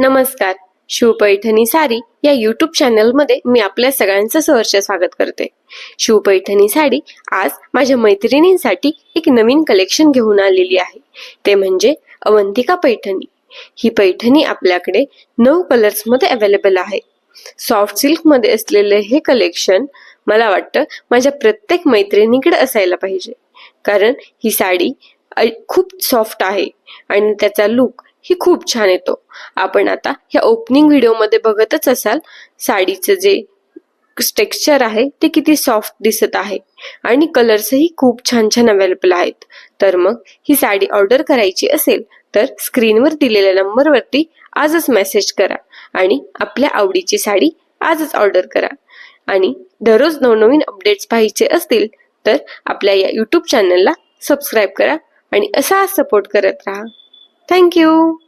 नमस्कार. शिवपैठणी साडी या युट्यूब चॅनलमध्ये मी आपल्या सगळ्यांचं सहर्ष स्वागत करते. शिवपैठणी साडी आज माझ्या मैत्रिणींसाठी एक नवीन कलेक्शन घेऊन आलेली आहे. ते म्हणजे अवंतिका पैठणी. ही पैठणी आपल्याकडे नऊ कलर्समध्ये अवेलेबल आहे. सॉफ्ट सिल्कमध्ये असलेले हे कलेक्शन मला वाटतं माझ्या प्रत्येक मैत्रिणीकडे असायला पाहिजे. कारण ही साडी खूप सॉफ्ट आहे. आणि त्याचा लुक ही खूप छान येतो. आपण आता ह्या ओपनिंग व्हिडिओमध्ये बघतच असाल साडीचं जे टेक्स्चर आहे ते किती सॉफ्ट दिसत आहे. आणि कलर्सही खूप छान छान अवेलेबल आहेत. तर मग ही साडी ऑर्डर करायची असेल तर स्क्रीनवर दिलेल्या नंबरवरती आजच मेसेज करा. आणि आपल्या आवडीची साडी आजच ऑर्डर करा. आणि दररोज नवनवीन अपडेट्स पाहायचे असतील तर आपल्या या यूट्यूब चॅनलला सबस्क्राईब करा आणि असा सपोर्ट करत राहा. Thank you.